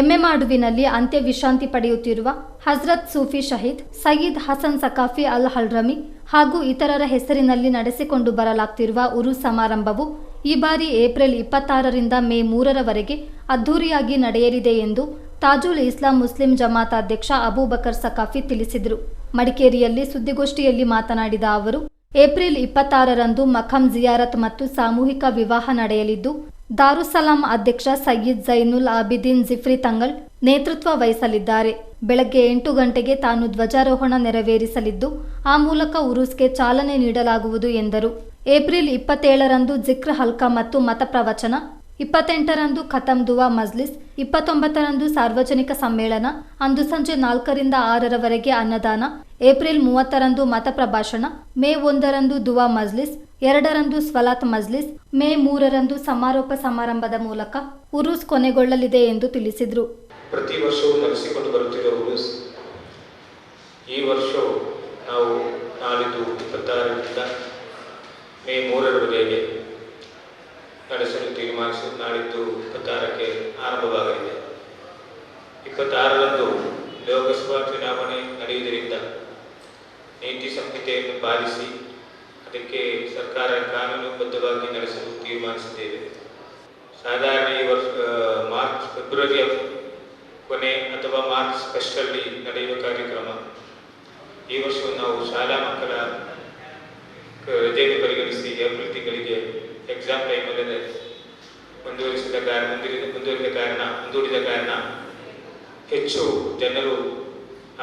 ಎಮ್ಮೆಮಾಡುವಿನಲ್ಲಿ ಅಂತ್ಯ ವಿಶ್ರಾಂತಿ ಪಡೆಯುತ್ತಿರುವ ಹಜ್ರತ್ ಸೂಫಿ ಶಹೀದ್, ಸಯೀದ್ ಹಸನ್ ಸಕಾಫಿ ಅಲ್ ಹಲ್ರಮಿ ಹಾಗೂ ಇತರರ ಹೆಸರಿನಲ್ಲಿ ನಡೆಸಿಕೊಂಡು ಬರಲಾಗ್ತಿರುವ ಉರು ಸಮಾರಂಭವು ಈ ಬಾರಿ ಏಪ್ರಿಲ್ ಇಪ್ಪತ್ತಾರರಿಂದ ಮೇ ಮೂರರವರೆಗೆ ಅದ್ಧೂರಿಯಾಗಿ ನಡೆಯಲಿದೆ ಎಂದು ತಾಜುಲ್ ಇಸ್ಲಾಂ ಮುಸ್ಲಿಂ ಜಮಾತ್ ಅಧ್ಯಕ್ಷ ಅಬೂಬಕರ್ ಸಕಾಫಿ ತಿಳಿಸಿದರು. ಮಡಿಕೇರಿಯಲ್ಲಿ ಸುದ್ದಿಗೋಷ್ಠಿಯಲ್ಲಿ ಮಾತನಾಡಿದ ಅವರು, ಏಪ್ರಿಲ್ ಇಪ್ಪತ್ತಾರರಂದು ಮಖಂ ಜಿಯಾರತ್ ಮತ್ತು ಸಾಮೂಹಿಕ ವಿವಾಹ ನಡೆಯಲಿದ್ದು ದಾರುಸಲಾಂ ಅಧ್ಯಕ್ಷ ಸಯ್ಯದ್ ಜೈನುಲ್ ಅಬಿದೀನ್ ಜಿಫ್ರಿ ತಂಗಳ್ ನೇತೃತ್ವ ವಹಿಸಲಿದ್ದಾರೆ. ಬೆಳಗ್ಗೆ ಎಂಟು ಗಂಟೆಗೆ ತಾನು ಧ್ವಜಾರೋಹಣ ನೆರವೇರಿಸಲಿದ್ದು, ಆ ಮೂಲಕ ಉರುಸ್ಗೆ ಚಾಲನೆ ನೀಡಲಾಗುವುದು ಎಂದರು. ಏಪ್ರಿಲ್ ಇಪ್ಪತ್ತೇಳರಂದು ಜಿಕ್ರ ಹಲ್ಕಾ ಮತ್ತು ಮತ ಪ್ರವಚನ, ಇಪ್ಪತ್ತೆಂಟರಂದು ಖತಮ್ ದುವಾ ಮಜ್ಲಿಸ್, ಇಪ್ಪತ್ತೊಂಬತ್ತರಂದು ಸಾರ್ವಜನಿಕ ಸಮ್ಮೇಳನ, ಅಂದು ಸಂಜೆ ನಾಲ್ಕರಿಂದ ಆರರವರೆಗೆ ಅನ್ನದಾನ, ಏಪ್ರಿಲ್ ಮೂವತ್ತರಂದು ಮತ ಪ್ರಭಾಷಣ, ಮೇ ಒಂದರಂದು ದುವಾ ಮಜ್ಲಿಸ್ ಎರಡರಂದು ಸ್ವಲಾತ್ ಮಜ್ಲಿಸ್, ಮೇ ಮೂರರಂದು ಸಮಾರೋಪ ಸಮಾರಂಭದ ಮೂಲಕ ಉರುಸ್ ಕೊನೆಗೊಳ್ಳಲಿದೆ ಎಂದು ತಿಳಿಸಿದರು. ಪ್ರತಿ ವರ್ಷವೂ ನಡೆಸಿಕೊಂಡು ಬರುತ್ತಿರುವ ಉರುಸ್, ಈ ವರ್ಷ ನಾವು ನಾಳಿದ್ದು ಇಪ್ಪತ್ತಾರರಿಂದ ಮೇ ಮೂರರವರೆಗೆ ನಡೆಸಲು ತೀರ್ಮಾನಿಸಿ ನಾಳಿದ್ದು ಇಪ್ಪತ್ತಾರಕ್ಕೆ ಆರಂಭವಾಗಲಿದೆ. ಇಪ್ಪತ್ತಾರರಂದು ಲೋಕಸಭಾ ಚುನಾವಣೆ ನಡೆಯುವುದರಿಂದ ನೀತಿ ಸಂಹಿತೆಯನ್ನು ಪಾಲಿಸಿ ಅದಕ್ಕೆ ಸರ್ಕಾರ ಕಾನೂನುಬದ್ಧವಾಗಿ ನಡೆಸಲು ತೀರ್ಮಾನಿಸಿದ್ದೇವೆ. ಸಾಧಾರಣ ಈ ವರ್ಷ ಮಾರ್ಚ್ ಫೆಬ್ರವರಿಯ ಕೊನೆ ಅಥವಾ ಮಾರ್ಚ್ ಫಸ್ಟಲ್ಲಿ ನಡೆಯುವ ಕಾರ್ಯಕ್ರಮ. ಈ ವರ್ಷವು ನಾವು ಶಾಲಾ ಮಕ್ಕಳ ರಜೆಯನ್ನು ಪರಿಗಣಿಸಿ ಏಪ್ರಿಲ್ ತಿಂಗಳಿಗೆ ಎಕ್ಸಾಮ್ ಟೈಮಲ್ಲದೆ ಮುಂದುವರಿಸಿದ ಕಾರಣ ಮುಂದುವರಿದ ಮುಂದುವರಿದ ಕಾರಣ, ಮುಂದೂಡಿದ ಕಾರಣ ಹೆಚ್ಚು ಜನರು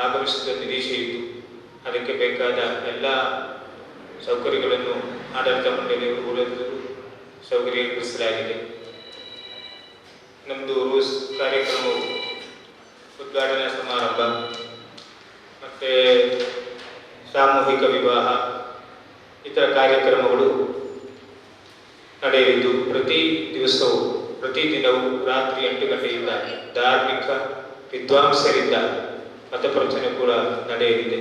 ಆಗಮಿಸಿದ ನಿರೀಕ್ಷೆ ಇತ್ತು. ಅದಕ್ಕೆ ಬೇಕಾದ ಎಲ್ಲ ಸೌಕರ್ಯಗಳನ್ನು ಆಡಳಿತ ಸೌಕರ್ಯ ಸೌಕರ್ಯಗೊಳಿಸಲಾಗಿದೆ ನಮ್ಮದು ರೂಸ್ ಕಾರ್ಯಕ್ರಮವು ಉದ್ಘಾಟನಾ ಸಮಾರಂಭ, ಮತ್ತು ಸಾಮೂಹಿಕ ವಿವಾಹ, ಇತರ ಕಾರ್ಯಕ್ರಮಗಳು ನಡೆಯಲಿದ್ದು, ಪ್ರತಿ ದಿವಸವೂ, ಪ್ರತಿ ದಿನವೂ ರಾತ್ರಿ ಎಂಟು ಗಂಟೆಯಿಂದ ಧಾರ್ಮಿಕ ವಿದ್ವಾಂಸರಿಂದ ಮತಪ್ರವಚನ ಕೂಡ ನಡೆಯಲಿದೆ.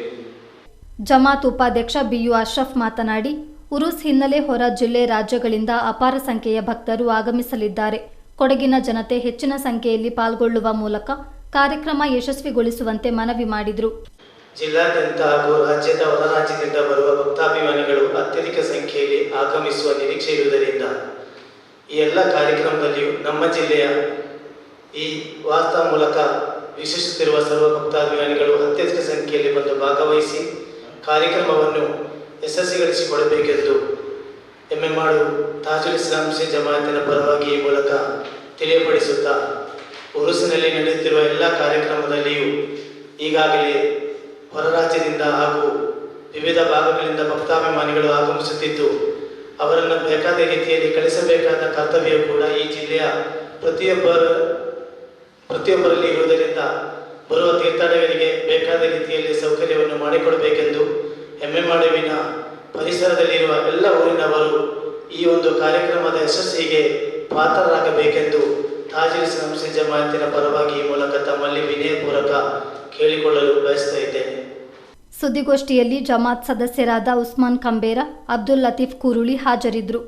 ಜಮಾತ್ ಉಪಾಧ್ಯಕ್ಷ ಬಿಯು ಅಶ್ರಫ್ ಮಾತನಾಡಿ, ಉರುಸ್ ಹಿನ್ನೆಲೆ ಹೊರ ಜಿಲ್ಲೆ ರಾಜ್ಯಗಳಿಂದ ಅಪಾರ ಸಂಖ್ಯೆಯ ಭಕ್ತರು ಆಗಮಿಸಲಿದ್ದಾರೆ. ಕೊಡಗಿನ ಜನತೆ ಹೆಚ್ಚಿನ ಸಂಖ್ಯೆಯಲ್ಲಿ ಪಾಲ್ಗೊಳ್ಳುವ ಮೂಲಕ ಕಾರ್ಯಕ್ರಮ ಯಶಸ್ವಿಗೊಳಿಸುವಂತೆ ಮನವಿ ಮಾಡಿದರು. ಜಿಲ್ಲಾದ್ಯಂತ ಹಾಗೂ ರಾಜ್ಯದ ಹೊರ ರಾಜ್ಯದಿಂದ ಬರುವ ಭಕ್ತಾಭಿಮಾನಿಗಳು ಅತ್ಯಧಿಕ ಸಂಖ್ಯೆಯಲ್ಲಿ ಆಗಮಿಸುವ ನಿರೀಕ್ಷೆ ಇರುವುದರಿಂದ ಈ ಎಲ್ಲ ಕಾರ್ಯಕ್ರಮದಲ್ಲಿಯೂ ನಮ್ಮ ಜಿಲ್ಲೆಯ ಈ ವಾರ್ತಾ ಮೂಲಕ ವೀಕ್ಷಿಸುತ್ತಿರುವ ಸರ್ವ ಭಕ್ತಾಭಿಮಾನಿಗಳು ಅತ್ಯಧಿಕ ಸಂಖ್ಯೆಯಲ್ಲಿ ಬಂದು ಭಾಗವಹಿಸಿ ಕಾರ್ಯಕ್ರಮವನ್ನು ಯಶಸ್ವಿಗೊಳಿಸಿಕೊಡಬೇಕೆಂದು ಎಮ್ಮೆಮಾಡು ತಾಜುಲ್ ಇಸ್ಲಾಂ ಸಿ ಜಮಾತಿನ ಪರವಾಗಿ ಈ ಮೂಲಕ ತಿಳಿಯಪಡಿಸುತ್ತಾ, ಉರುಸಿನಲ್ಲಿ ನಡೆಯುತ್ತಿರುವ ಎಲ್ಲ ಕಾರ್ಯಕ್ರಮದಲ್ಲಿಯೂ ಈಗಾಗಲೇ ಹೊರ ರಾಜ್ಯದಿಂದ ಹಾಗೂ ವಿವಿಧ ಭಾಗಗಳಿಂದ ಭಕ್ತಾಭಿಮಾನಿಗಳು ಆಗಮಿಸುತ್ತಿದ್ದು, ಅವರನ್ನು ಬೇಕಾದ ರೀತಿಯಲ್ಲಿ ಕಳಿಸಬೇಕಾದ ಕರ್ತವ್ಯ ಕೂಡ ಈ ಜಿಲ್ಲೆಯ ಪ್ರತಿಯೊಬ್ಬರ, ಪ್ರತಿಯೊಬ್ಬರಲ್ಲಿ ಇರುವುದರಿಂದ ಬರುವ ತೀರ್ಥಾಟಗಳಿಗೆ ಬೇಕಾದ ರೀತಿಯಲ್ಲಿ ಸೌಕರ್ಯವನ್ನು ಮಾಡಿಕೊಡಬೇಕೆಂದು ಹೆಮ್ಮೆಮಾಡುವಿನ ಪರಿಸರದಲ್ಲಿರುವ ಎಲ್ಲ ಊರಿನವರು ಈ ಒಂದು ಕಾರ್ಯಕ್ರಮದ ಯಶಸ್ಸಿಗೆ ಪಾತ್ರರಾಗಬೇಕೆಂದು ತಾಜಿಲ್ ಸಂಸ್ಥೆ ಜಮಾತಿನ ಪರವಾಗಿ ಈ ಮೂಲಕ ತಮ್ಮಲ್ಲಿ ವಿನಯಪೂರ್ವಕ ಕೇಳಿಕೊಳ್ಳಲು ಬಯಸ್ತಾ ಇದ್ದೇನೆ. ಸುದ್ದಿಗೋಷ್ಠಿಯಲ್ಲಿ ಜಮಾತ್ ಸದಸ್ಯರಾದ ಉಸ್ಮಾನ್ ಕಂಬೇರ, ಅಬ್ದುಲ್ ಲತೀಫ್ ಕುರುಳಿ ಹಾಜರಿದ್ದರು.